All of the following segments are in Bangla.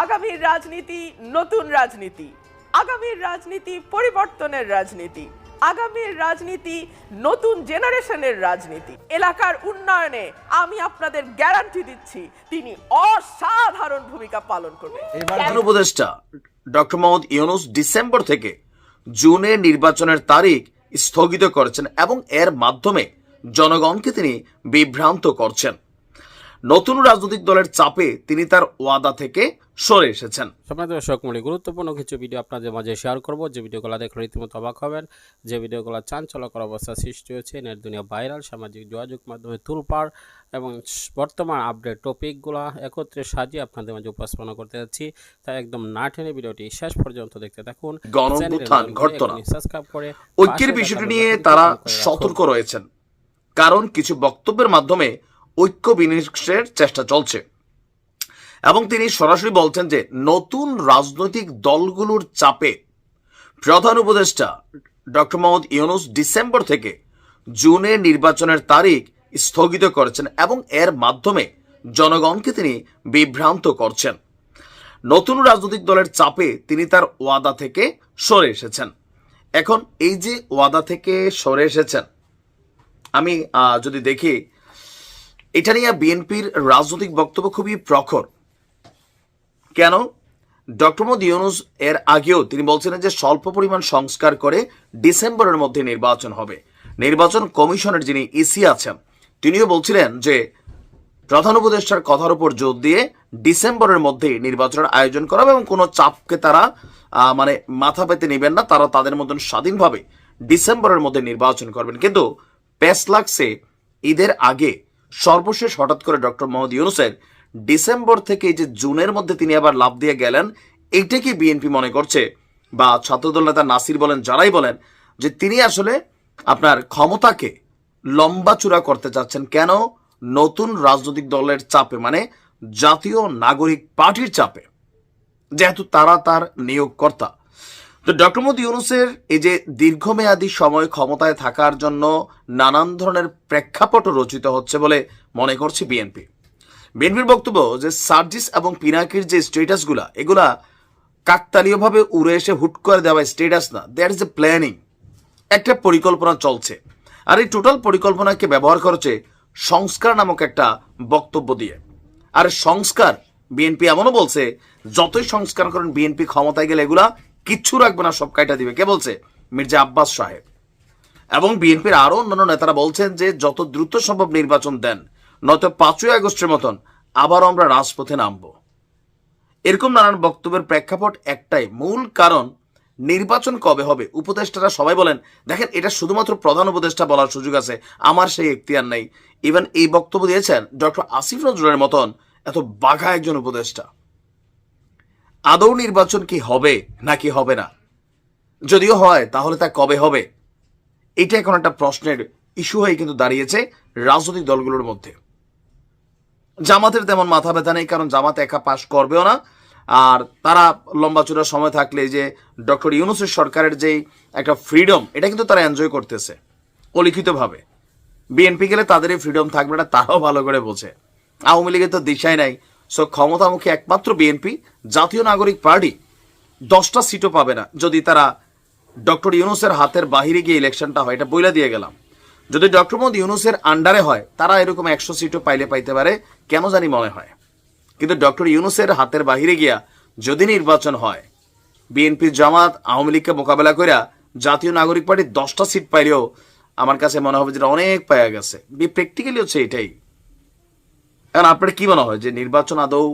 আগামীর রাজনীতি নতুন রাজনীতি আগামীর রাজনীতি পরিবর্তনের রাজনীতি আগামীর রাজনীতি নতুন জেনারেশনের রাজনীতি। এলাকার উন্নয়নে আমি আপনাদের গ্যারান্টি দিচ্ছি তিনি অসাধারণ ভূমিকা পালন করবেন। প্রধান উপদেষ্টা ডক্টর মোহাম্মদ ইউনুস ডিসেম্বর থেকে জুনে নির্বাচনের তারিখ স্থগিত করেছেন এবং এর মাধ্যমে জনগণকে তিনি বিভ্রান্ত করছেন। নতুন রাজনৈতিক দলের চাপে তিনি তার ওয়াদা থেকে সরে এসেছেন। আপনার দর্শক মনে গুরুত্বপূর্ণ কিছু ভিডিও আপনাদের মাঝে শেয়ার করব। যে ভিডিওগুলো দেখলে রীতিমতো অবাক হবেন যে ভিডিওগুলো চাঞ্চলকর অবস্থা সৃষ্টি হয়েছে নেট দুনিয়া ভাইরাল সামাজিক যোগাযোগ মাধ্যমে তুলপার এবং বর্তমান আপডেট টপিকগুলো একত্রে সাজিয়ে আপনাদের মাঝে উপস্থাপনা করতে যাচ্ছি। তাই একদম না টেনে ভিডিওটি শেষ পর্যন্ত দেখতে থাকুন। গণঅভ্যুত্থান ঘটনা। সাবস্ক্রাইব করে ঐক্যের বিষয়টি নিয়ে তারা। সতর্ক রয়েছেন। কারণ কিছু বক্তব্যের মাধ্যমে ঐক্য বিনিশের চেষ্টা চলছে। এবং তিনি সরাসরি বলছেন যে নতুন রাজনৈতিক দলগুলোর চাপে প্রধান উপদেষ্টা ডক্টর মোহাম্মদ ইউনুস ডিসেম্বর থেকে জুনে নির্বাচনের তারিখ স্থগিত করেছেন এবং এর মাধ্যমে জনগণকে তিনি বিভ্রান্ত করছেন। নতুন রাজনৈতিক দলের চাপে তিনি তার ওয়াদা থেকে সরে এসেছেন। এখন এই যে ওয়াদা থেকে সরে এসেছেন, আমি যদি দেখি, এটা নিয়ে বিএনপির রাজনৈতিক বক্তব্য খুবই প্রখর। কেন? ডক্টর মোদী ইউনুস এর আগেও তিনি বলছিলেন যে স্বল্প পরিমাণ সংস্কার করে ডিসেম্বরের মধ্যে নির্বাচন হবে। নির্বাচন কমিশনের যিনি ইসি আছেন, তিনিও বলছিলেন যে প্রধান উপদেষ্টার কথার উপর জোর দিয়ে ডিসেম্বরের মধ্যে নির্বাচনের আয়োজন করা এবং কোনো চাপকে তারা মানে মাথা পেতে নেবেন না, তারা তাদের মতন স্বাধীনভাবে ডিসেম্বরের মধ্যে নির্বাচন করবেন। কিন্তু প্যাস ঈদের আগে সর্বশেষ হঠাৎ করে ডক্টর মোহাম্মদ ইউনুসের ডিসেম্বর থেকে যে জুনের মধ্যে তিনি আবার লাভ দিয়ে গেলেন এইটা কি বিএনপি মনে করছে বা ছাত্রদল নেতা নাসির বলেন, যারাই বলেন, যে তিনি আসলে আপনার ক্ষমতাকে লম্বা চূড়া করতে চাচ্ছেন। কেন? নতুন রাজনৈতিক দলের চাপে মানে জাতীয় নাগরিক পার্টির চাপে, যেহেতু তারা তার নিয়োগকর্তা। তো ডক্টর মোদী ইউনুসের এই যে দীর্ঘমেয়াদী সময় ক্ষমতায় থাকার জন্য নানান ধরনের প্রেক্ষাপট রচিত হচ্ছে বলে মনে করছে বিএনপি। বিএনপির বক্তব্য যে সার্জিস এবং পিনাকির যে স্টেটাসগুলা এগুলা কাকতালীয়ভাবে উড়ে এসে হুট করে দেওয়া স্টেটাস না। দ্যাট ইজ এ প্ল্যানিং একটা পরিকল্পনা চলছে। আর এই টোটাল পরিকল্পনাকে ব্যবহার করেছে সংস্কার নামক একটা বক্তব্য দিয়ে। আর সংস্কার, বিএনপি এমনও বলছে, যতই সংস্কার করেন, বিএনপি ক্ষমতায় গেলে এগুলা কিচ্ছু রাখবে না, সব কাইটা দিবে। কে বলছে? মির্জা আব্বাস সাহেব। এবং বিএনপির আরও অন্যান্য নেতারা বলছেন যে, যত দ্রুত সম্ভব নির্বাচন দেন। নয়তো পাঁচই আগস্টের মতন আবার আমরা রাজপথে নামবো। এরকম নানান বক্তব্যের প্রেক্ষাপট একটাই, মূল কারণ নির্বাচন কবে হবে? উপদেষ্টারা সবাই বলেন, দেখেন, এটা শুধুমাত্র প্রধান উপদেষ্টা বলার সুযোগ আছে, আমার সেই এখতিয়ার নেই। ইভেন এই বক্তব্য দিয়েছেন ডক্টর আসিফ নজরুলের মতন এত বাঘা একজন উপদেষ্টা। আদৌ নির্বাচন কি হবে নাকি হবে না? যদিও হয়, তাহলে তা কবে হবে? এটা এখন একটা প্রশ্নের ইস্যু হয়ে কিন্তু দাঁড়িয়েছে রাজনৈতিক দলগুলোর মধ্যে। জামাতের তেমন মাথা ব্যথা নেই, কারণ জামাত একা পাশ করবেও না। আর তারা লম্বা চূড়া সময় থাকলে যে ডক্টর ইউনুসের সরকারের যেই একটা ফ্রিডম এটা কিন্তু তারা এনজয় করতেছে, অলিখিতভাবে। বিএনপি গেলে তাদের এই ফ্রিডম থাকবে না, তারাও ভালো করে বোঝে। আওয়ামী লীগের তো দিশাই নাই। সো ক্ষমতামুখী একমাত্র বিএনপি জাতীয় নাগরিক পার্টি, দশটা সিটও পাবে না। যদি তারা ডক্টর ইউনুসের হাতের বাহিরে গিয়ে ইলেকশনটা হয়, এটা বইলা দিয়ে গেলাম। যদি ডক্টর মোহাম্মদ ইউনুসের আন্ডারে হয়, তারা এরকম একশো সিটও পাইলে পাইতে পারে, কেন জানি মনে হয়। কিন্তু ডক্টর ইউনুসের হাতের বাহিরে গিয়া যদি নির্বাচন হয় বিএনপি জামাত, আওয়ামী লীগকে মোকাবেলা কইরা জাতীয় নাগরিক পার্টি দশটা সিট পাইলেও আমার কাছে মনে হবে যেটা অনেক পাওয়া গেছে। প্র্যাকটিক্যালি হচ্ছে এটাই। এখন আপনার কি মনে হয় যে নির্বাচন আদৌ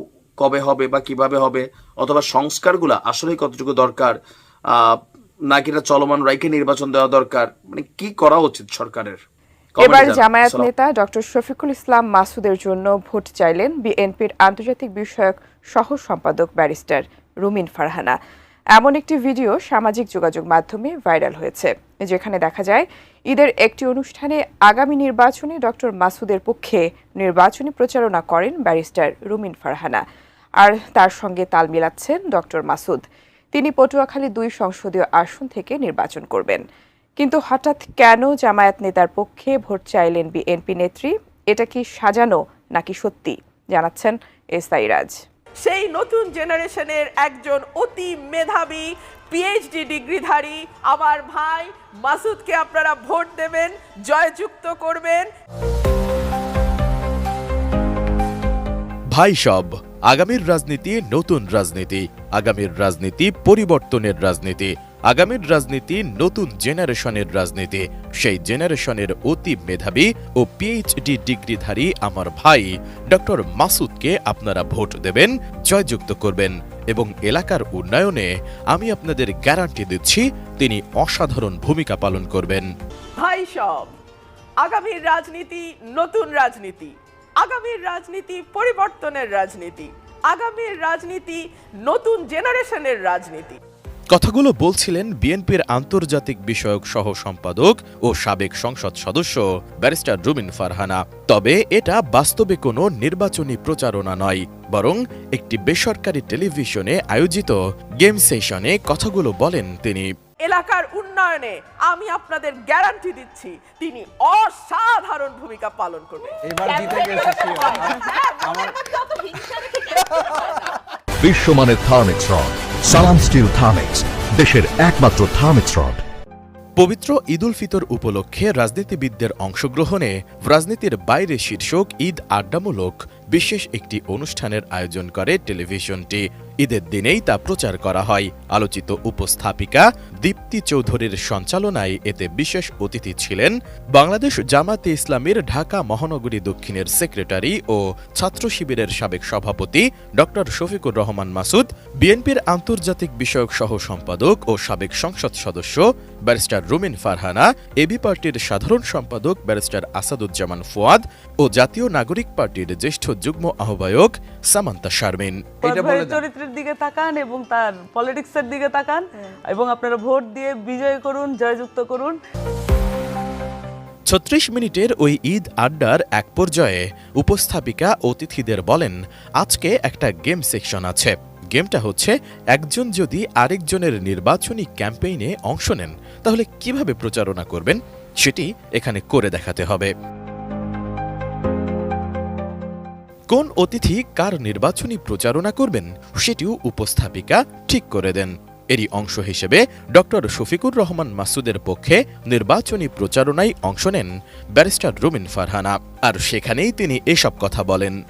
কবে হবে বা কীভাবে হবে? অথবা সংস্কারগুলো আসলে কতটুকু দরকার? নাকি এটা চলমান রাইকে নির্বাচন দেওয়া দরকার? মানে কি করা উচিত সরকারের? এবার জামায়াত নেতা ডক্টর শফিকুল ইসলাম মাসুদের জন্য ভোট চাইলেন বিএনপির আন্তর্জাতিক বিষয়ক সহ সম্পাদক ব্যারিস্টার রুমিন ফারহানা। এমন একটি ভিডিও সামাজিক যোগাযোগ মাধ্যমে ভাইরাল হয়েছে যেখানে দেখা যায় ঈদের একটি অনুষ্ঠানে আগামী নির্বাচনে ডক্টর মাসুদের পক্ষে নির্বাচনী প্রচারণা করেন ব্যারিস্টার রুমিন ফারহানা আর তার সঙ্গে তাল মিলাচ্ছেন ডক্টর মাসুদ। তিনি পটুয়াখালী দুই সংসদীয় আসন থেকে নির্বাচন করবেন। কিন্তু হঠাৎ কেন জামায়াত নেতার পক্ষে ভোট চাইলেন বিএনপি নেত্রী? এটা কি সাজানো নাকি সত্যি? জানাচ্ছেন এস রাজ। সেই নতুন জেনারেশনের একজন অতি মেধাবী পিএইচডি ডিগ্রিধারী আমার ভাই মাসুদকে আপনারা ভোট দেবেন জয়যুক্ত করবেন। ভাই সব আগামীর রাজনীতি নতুন রাজনীতি আগামীর রাজনীতি পরিবর্তনের রাজনীতি। আগামীর রাজনীতি নতুন জেনারেশনের রাজনীতি। সেই জেনারেশনের অতি মেধাবী ও পিএইচডি ডিগ্রিধারী আমার ভাই ডক্টর মাসুদকে আপনারা ভোট দেবেন, জয়যুক্ত করবেন এবং এলাকার উন্নয়নে আমি আপনাদের গ্যারান্টি দিচ্ছি, তিনি অসাধারণ ভূমিকা পালন করবেন। ভাই সব, আগামীর রাজনীতি নতুন রাজনীতি, আগামীর রাজনীতি পরিবর্তনের রাজনীতি, আগামীর রাজনীতি নতুন জেনারেশনের রাজনীতি। কথাগুলো বলছিলেন বিএনপির আন্তর্জাতিক বিষয়ক সহ সম্পাদক ও সাবেক সংসদ সদস্য ব্যারিস্টার রুমিন ফারহানা তবে এটা বাস্তবে কোনো নির্বাচনী প্রচারণা নয় বরং একটি বেসরকারি টেলিভিশনে আয়োজিত গেম সেশনে কথাগুলো বলেন তিনি এলাকার উন্নয়নে আমি আপনাদের গ্যারান্টি দিচ্ছি তিনি অসাধারণ ভূমিকা পালন করবেন এবার জিতে গেছে বিশ্বমানের Thermex rod Salam steel Thermex দেশের একমাত্র থার্মিক্স রড। পবিত্র ঈদ উল ফিতর উপলক্ষে রাজনীতিবিদদের অংশগ্রহণে রাজনীতির বাইরে শীর্ষক ঈদ আড্ডামূলক বিশেষ একটি অনুষ্ঠানের আয়োজন করে টেলিভিশনটি। ঈদের দিনেই তা প্রচার করা হয়। আলোচিত উপস্থাপিকা দীপ্তি চৌধুরীর সঞ্চালনায় এতে বিশেষ অতিথি ছিলেন বাংলাদেশ জামাতে ইসলামের ঢাকা মহানগরী দক্ষিণের সেক্রেটারি ও ছাত্র শিবিরের সাবেক সভাপতি ড শফিকুর রহমান মাসুদ, বিএনপির আন্তর্জাতিক বিষয়ক সহ সম্পাদক ও সাবেক সংসদ সদস্য ব্যারিস্টার রুমিন ফারহানা, এবি পার্টির সাধারণ সম্পাদক ব্যারিস্টার আসাদুজ্জামান ফুয়াদ ও জাতীয় নাগরিক পার্টির জ্যেষ্ঠ যুগ্ম আহ্বায়ক সামান্তা শারমিন। চরিত্রের দিকে তাকান এবং তার পলিটিক্সের দিকে তাকান এবং আপনারা ভোট দিয়ে বিজয় করুন জয়যুক্ত করুন। ছত্রিশ মিনিটের ওই ঈদ আড্ডার এক পর্যায়ে উপস্থাপিকা অতিথিদের বলেন আজকে একটা গেম সেকশন আছে। গেমটা হচ্ছে একজন যদি আরেকজনের নির্বাচনী ক্যাম্পেইনে অংশ নেন তাহলে কীভাবে প্রচারণা করবেন? সেটি এখানে করে দেখাতে হবে। কোন অতিথি কার নির্বাচনী প্রচারণা করবেন সেটিও উপস্থাপিকা ঠিক করে দেন। এরই অংশ হিসেবে ডক্টর শফিকুর রহমান মাসুদের পক্ষে নির্বাচনী প্রচারণায় অংশ নেন ব্যারিস্টার রুমিন ফারহানা। আর সেখানেই তিনি এসব কথা বলেন।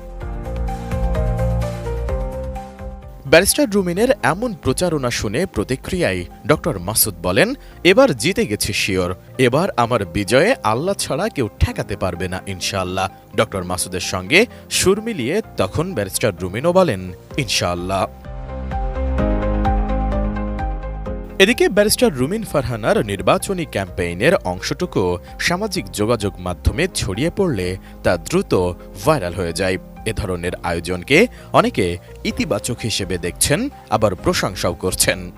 ব্যারিস্টার রুমিনের এমন প্রচারণা শুনে প্রতিক্রিয়ায় ডক্টর মাসুদ বলেন, এবার জিতে গেছি শিওর। এবার আমার বিজয়ে আল্লাহ ছাড়া কেউ ঠেকাতে পারবে না, ইনশাআল্লাহ। ডক্টর মাসুদের সঙ্গে সুর মিলিয়ে তখন ব্যারিস্টার রুমিনও বলেন, ইনশাআল্লাহ। এদিকে ব্যারিস্টার রুমিন ফারহানার নির্বাচনী ক্যাম্পেইনের অংশটুকু সামাজিক যোগাযোগ মাধ্যমে ছড়িয়ে পড়লে তা দ্রুত ভাইরাল হয়ে যায়। এ ধরনের আয়োজনকে অনেকে ইতিবাচক হিসেবে দেখছেন, আবার প্রশংসাও করছেন।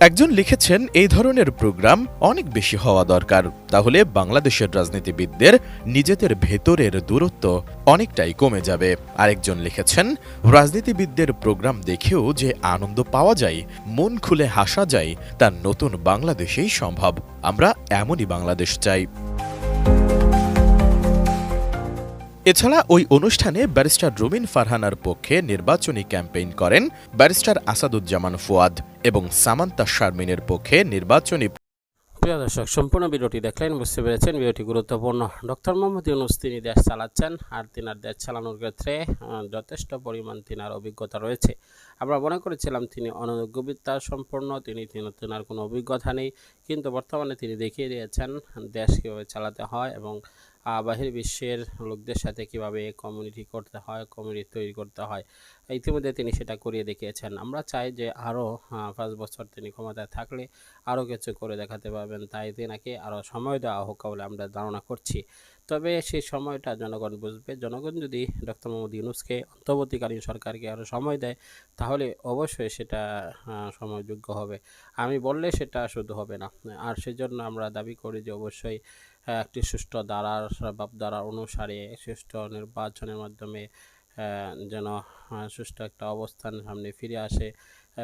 একজন লিখেছেন, এই ধরনের প্রোগ্রাম অনেক বেশি হওয়া দরকার। তাহলে বাংলাদেশের রাজনীতিবিদদের নিজেদের ভেতরের দূরত্ব অনেকটাই কমে যাবে। আরেকজন লিখেছেন, রাজনীতিবিদদের প্রোগ্রাম দেখেও যে আনন্দ পাওয়া যায়, মন খুলে হাসা যায়, তা নতুন বাংলাদেশেই সম্ভব। আমরা এমনই বাংলাদেশ চাই। এছাড়া ওই অনুষ্ঠানে ব্যারিস্টার রুমিন ফারহানার পক্ষে নির্বাচনী ক্যাম্পেইন করেন ব্যারিস্টার আসাদুজ্জামান ফুয়াদ এবং সামান্তা শারমিনের পক্ষে নির্বাচনী প্রিয় দর্শক, সম্পূর্ণ ভিডিওটি দেখলেন বুঝতে পেরেছেন, ভিডিওটি গুরুত্বপূর্ণ। ডক্টর মোহাম্মদ ইউনুস, তিনি দেশ চালাচ্ছেন আর তিনার দেশ চালানোর ক্ষেত্রে যথেষ্ট পরিমাণ তিনার অভিজ্ঞতা রয়েছে। আমরা মনে করেছিলাম তিনি অনযোগ্যবিদ্যা সম্পন্ন, তিনি তিনি তিনার কোনো অভিজ্ঞতা নেই, কিন্তু বর্তমানে তিনি দেখিয়ে দিয়েছেন দেশ কীভাবে চালাতে হয় এবং বাহির বিশ্বের লোকদের সাথে কীভাবে কমিউনিটি করতে হয় কমিউনিটি তৈরি করতে হয়, ইতিমধ্যে তিনি সেটা করিয়ে দেখিয়েছেন। আমরা চাই যে আরও পাঁচ বছর তিনি ক্ষমতায় থাকলে আরও কিছু করে দেখাতে পারবেন। তাই তেনাকে আরও সময় দেওয়া হোক বলে আমরা ধারণা করছি। তবে সেই সময়টা জনগণ বুঝবে। জনগণ যদি ডক্টর মোহাম্মদ ইউনুসকে অন্তর্বর্তীকালীন সরকারকে আরও সময় দেয়, তাহলে অবশ্যই সেটা সময়যোগ্য হবে। আমি বললে সেটা শুধু হবে না। আর সেজন্য আমরা দাবি করি যে অবশ্যই একটি সুষ্ঠু দ্বারার দ্বারা অনুসারে সুষ্ঠু নির্বাচনের মাধ্যমে যেন সুষ্ঠু একটা অবস্থান সামনে ফিরে আসে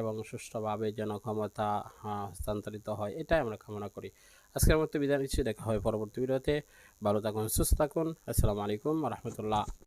এবং সুষ্ঠুভাবে যেন ক্ষমতা হস্তান্তরিত হয়, এটাই আমরা কামনা করি। আজকের মতো বিদায় নিচ্ছি, দেখা হয় পরবর্তী ভিডিওতে। ভালো থাকুন, সুস্থ থাকুন। আসসালামু আলাইকুম রহমতুল্লাহ।